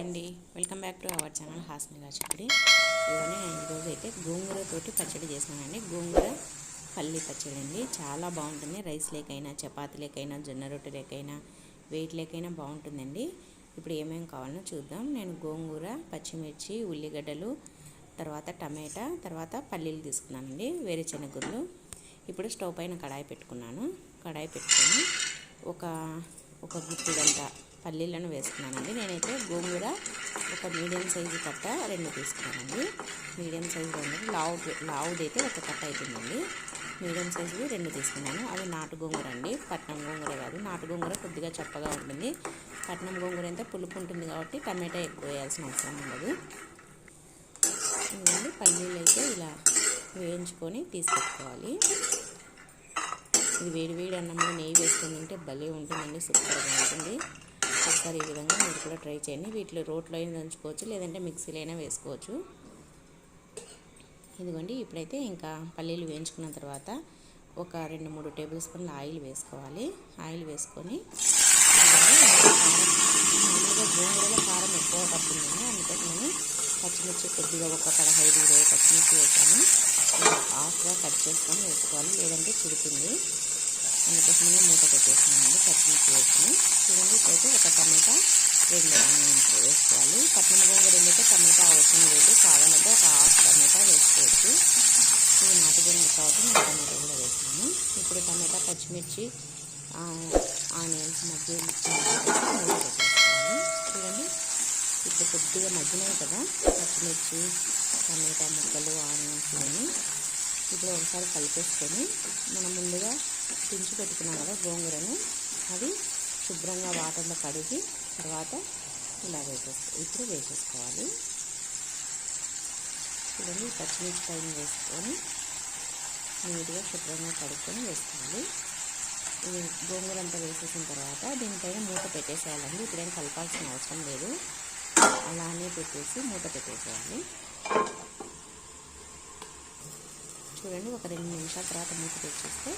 అండి. Welcome back to our channel Hasni రాచపడి ఇవన్నీ నేను ఈరోజు అయితే గోంగూరతోటి పచ్చడి చేసినానండి గోంగూర పల్లి పచ్చడి అండి చాలా బాగుంటుంది. రైస్ లేకైనా చపాతి లేకైనా జొన్న రొట్టె లేకైనా వెయిట్ లేకైనా బాగుంటుందండి. ఇప్పుడు ఏమేమి కావాలో చూద్దాం. నేను గోంగూర పచ్చిమిర్చి ఉల్లిగడ్డలు తర్వాత టమాటా తర్వాత పల్లీలు తీసుకున్నానండి. వేరే శనగగుడ్లు ఇప్పుడు స్టవ్ పైన కడాయి పెట్టుకున్నాను. కడాయి పెట్టుకొని ఒక ఒక గుప్పిడంత పల్లీలను వేసుకున్నానండి. నేనైతే గోంగూర ఒక మీడియం సైజు కట్ట రెండు తీసుకున్నానండి. మీడియం సైజు రెండు లావు లావుదైతే ఒక కట్ట అవుతుందండి మీడియం సైజువి రెండు తీసుకున్నాను. అది నాటు గోంగూర అండి. పట్నం గోంగూర కాదు. నాటు గోంగూర కొద్దిగా చప్పగా ఉంటుంది. పట్నం గోంగూర అయితే పులుపు ఉంటుంది కాబట్టి టమాటా ఎక్కువ వేయాల్సిన అవసరం ఉండదు. పల్లీలు అయితే ఇలా వేయించుకొని తీసుకెట్టుకోవాలి ఇది వేడి వేడి అన్నంలో నెయ్యి వేసుకుని తింటే భలే ఉంటుందండి. సూపర్గా ఉంటుంది. ఒకసారి ఈ విధంగా మీరు కూడా ట్రై చేయండి. వీటిలో రోట్లో అయినా దంచుకోవచ్చు లేదంటే మిక్సీలో అయినా వేసుకోవచ్చు. ఇదిగోండి ఇప్పుడైతే ఇంకా పల్లీలు వేయించుకున్న తర్వాత ఒక రెండు మూడు టేబుల్ స్పూన్ల ఆయిల్ వేసుకోవాలి. ఆయిల్ వేసుకొని మామూలుగా గోంగూరలో కారం ఎక్కువ పడుతుందండి అందుకోసమని పచ్చిమిర్చి కొద్దిగా ఒక పదహైదు ఇరవై పచ్చిమిర్చి వేసాను. హాఫ్గా కట్ చేసుకొని వేసుకోవాలి లేదంటే చిడుతుంది. అందుకోసమనే మూత పెట్టేసానండి పచ్చిమిర్చి వేసుకుని. చూడండి ఇప్పుడైతే ఒక టమాటా రెండు ఆనియన్స్ వేసుకోవాలి. పట్నం గోంగూర అయితే టమాటా అవసరం లేదు కావాలంటే ఒక హాఫ్ టమాటా వేసుకోవచ్చు. ఇది నాటు గోంగూర కాబట్టి నేను టమాటా కూడా వేసాను ఇప్పుడు టమాటా పచ్చిమిర్చి ఆనియన్స్ మధ్య మూత పెట్టేసుకోవాలి. చూడండి ఇప్పుడు కొద్దిగా మగ్గినాయి కదా పచ్చిమిర్చి టమాటా ముక్కలు ఆనియన్స్ ఇవన్నీ. ఇప్పుడు ఒకసారి కలిపేసుకొని మనం ముందుగా పించి పెట్టుకున్నాం కదా గోంగూరను అది శుభ్రంగా వాటర్లో కడిగి తర్వాత ఇలా వేసేసుకో ఇప్పుడు వేసేసుకోవాలి. చూడండి పచ్చిమిర్చి పైన వేసుకొని నీట్గా శుభ్రంగా కడుక్కొని వేసుకోవాలి. ఇది గోంగూర అంతా వేసేసిన తర్వాత దీనిపైన మూత పెట్టేసేయాలండి. ఇప్పుడేం కలపాల్సిన అవసరం లేదు. అలానే పెట్టేసి మూత పెట్టేసేయాలి. చూడండి ఒక రెండు నిమిషాల తర్వాత మూత తెచ్చేస్తే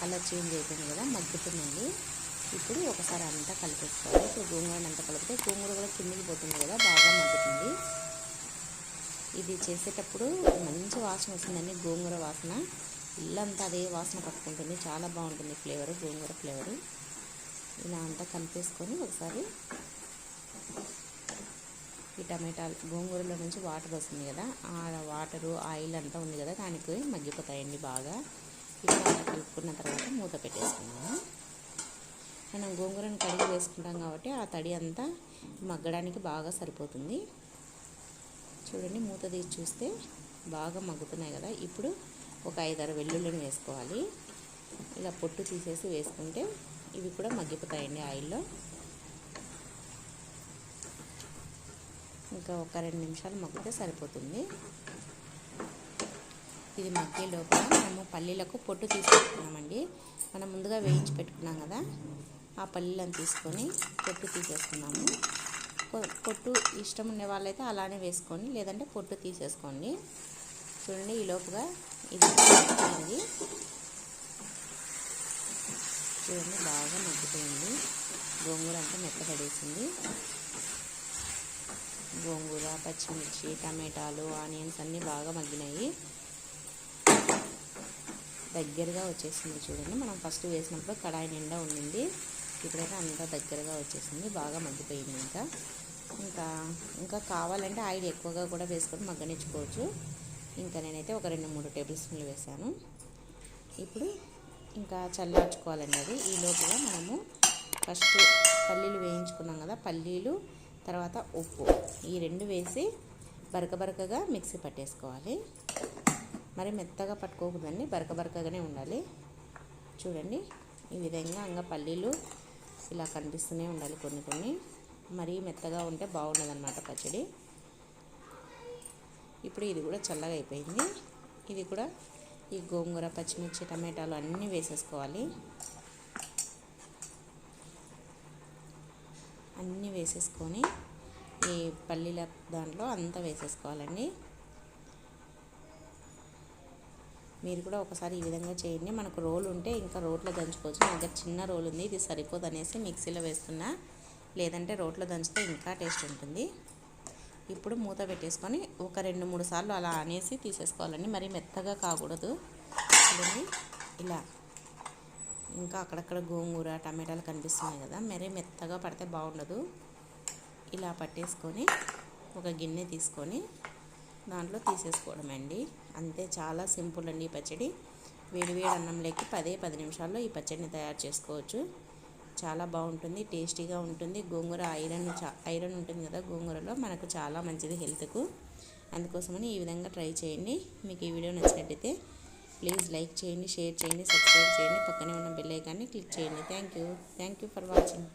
కలర్ చేంజ్ అయిపోయింది కదా మగ్గుతుందండి. ఇప్పుడు ఒకసారి అంతా కలిపేసుకోవాలి. ఇప్పుడు గోంగూర అంతా కలిపితే గోంగూర కూడా కిందికి పోతుంది కదా బాగా మగ్గుతుంది. ఇది చేసేటప్పుడు మంచి వాసన వస్తుందండి గోంగూర వాసన. ఇల్లంతా అదే వాసన పట్టుకుంటుంది చాలా బాగుంటుంది ఫ్లేవర్ గోంగూర ఫ్లేవరు. ఇలా అంతా కలిపేసుకొని ఒకసారి ఈ టమాటాలు గోంగూరలో నుంచి వాటర్ వస్తుంది కదా ఆ వాటరు ఆయిల్ అంతా ఉంది కదా దానికి మగ్గిపోతాయండి బాగా. ఇప్పుడు కలుపుకున్న తర్వాత మూత పెట్టేసుకున్నాము మనం గోంగూరను కడిగి వేసుకుంటాం కాబట్టి ఆ తడి అంతా మగ్గడానికి బాగా సరిపోతుంది. చూడండి మూత తీసి చూస్తే బాగా మగ్గుతున్నాయి కదా. ఇప్పుడు ఒక ఐదారు వెల్లుల్లిని వేసుకోవాలి. ఇలా పొట్టు తీసేసి వేసుకుంటే ఇవి కూడా మగ్గిపోతాయండి ఆయిల్లో. ఇంకా ఒక రెండు నిమిషాలు మగ్గితే సరిపోతుంది. ఇది మగ్గే లోపల మనము పల్లీలకు పొట్టు తీసుకుంటున్నామండి మనం ముందుగా వేయించి పెట్టుకున్నాం కదా ఆ పల్లీలను తీసుకొని పొట్టు తీసేసుకున్నాము. పొట్టు ఇష్టం ఉండే వాళ్ళైతే అలానే వేసుకోండి లేదంటే పొట్టు తీసేసుకోండి. చూడండి ఈ లోపుగా ఇది మగ్గుతుంది చూడండి బాగా మగ్గిపోయింది. గోంగూర అంతా మెత్తపడేసింది గోంగూర పచ్చిమిర్చి టమాటాలు ఆనియన్స్ అన్నీ బాగా మగ్గినాయి. దగ్గరగా వచ్చేసింది చూడండి. మనం ఫస్ట్ వేసినప్పుడు కడాయి నిండా ఉండింది. ఇప్పుడైతే అంతా దగ్గరగా వచ్చేసింది. బాగా మగ్గిపోయింది ఇంకా. ఇంకా ఇంకా కావాలంటే ఆయిల్ ఎక్కువగా కూడా వేసుకొని మగ్గనిచ్చుకోవచ్చు. ఇంకా నేనైతే ఒక రెండు మూడు టేబుల్ స్పూన్లు వేసాను ఇప్పుడు ఇంకా చల్లార్చుకోవాలండి అది. ఈ లోపల మనము ఫస్ట్ పల్లీలు వేయించుకున్నాం కదా పల్లీలు తర్వాత ఉప్పు. ఈ రెండు వేసి బరక బరకగా మిక్సీ పట్టేసుకోవాలి. మరి మెత్తగా పట్టుకోకూడదండి బరక బరకగానే ఉండాలి. చూడండి ఈ విధంగా అంగ పల్లీలు ఇలా కనిపిస్తూనే ఉండాలి కొన్ని కొన్ని. మరీ మెత్తగా ఉంటే బాగుండదన్నమాట పచ్చడి. ఇప్పుడు ఇది కూడా చల్లగా అయిపోయింది. ఇది కూడా ఈ గోంగూర పచ్చిమిర్చి టమాటాలు అన్నీ వేసేసుకోవాలి. అన్నీ వేసేసుకొని ఈ పల్లీల దాంట్లో అంతా వేసేసుకోవాలండి. మీరు కూడా ఒకసారి ఈ విధంగా చేయండి. మనకు రోల్ ఉంటే ఇంకా రోట్లో దంచుకోవచ్చు. నా దగ్గర చిన్న రోల్ ఉంది. ఇది సరిపోదు అనేసి మిక్సీలో వేస్తున్నా. లేదంటే రోట్లో దంచితే ఇంకా టేస్ట్ ఉంటుంది. ఇప్పుడు మూత పెట్టేసుకొని ఒక రెండు మూడు సార్లు అలా అనేసి తీసేసుకోవాలండి. మరి మెత్తగా కాకూడదు. ఇలా ఇంకా అక్కడక్కడ గోంగూర టమాటాలు కనిపిస్తున్నాయి కదా మరీ మెత్తగా పడితే బాగుండదు. ఇలా పట్టేసుకొని ఒక గిన్నె తీసుకొని దాంట్లో తీసేసుకోవడం అండి అంతే చాలా సింపుల్ అండి ఈ పచ్చడి. వేడివేడి అన్నంలోకి పదే పది నిమిషాల్లో ఈ పచ్చడిని తయారు చేసుకోవచ్చు. చాలా బాగుంటుంది టేస్టీగా ఉంటుంది. గోంగూర ఐరన్ చా ఐరన్ ఉంటుంది కదా గోంగూరలో మనకు చాలా మంచిది హెల్త్కు. అందుకోసమని ఈ విధంగా ట్రై చేయండి. మీకు ఈ వీడియో నచ్చినట్టయితే ప్లీజ్ లైక్ చేయండి షేర్ చేయండి సబ్స్క్రైబ్ చేయండి. పక్కనే ఉన్న బెల్ ఐకాన్ని క్లిక్ చేయండి. Thank you thank you for watching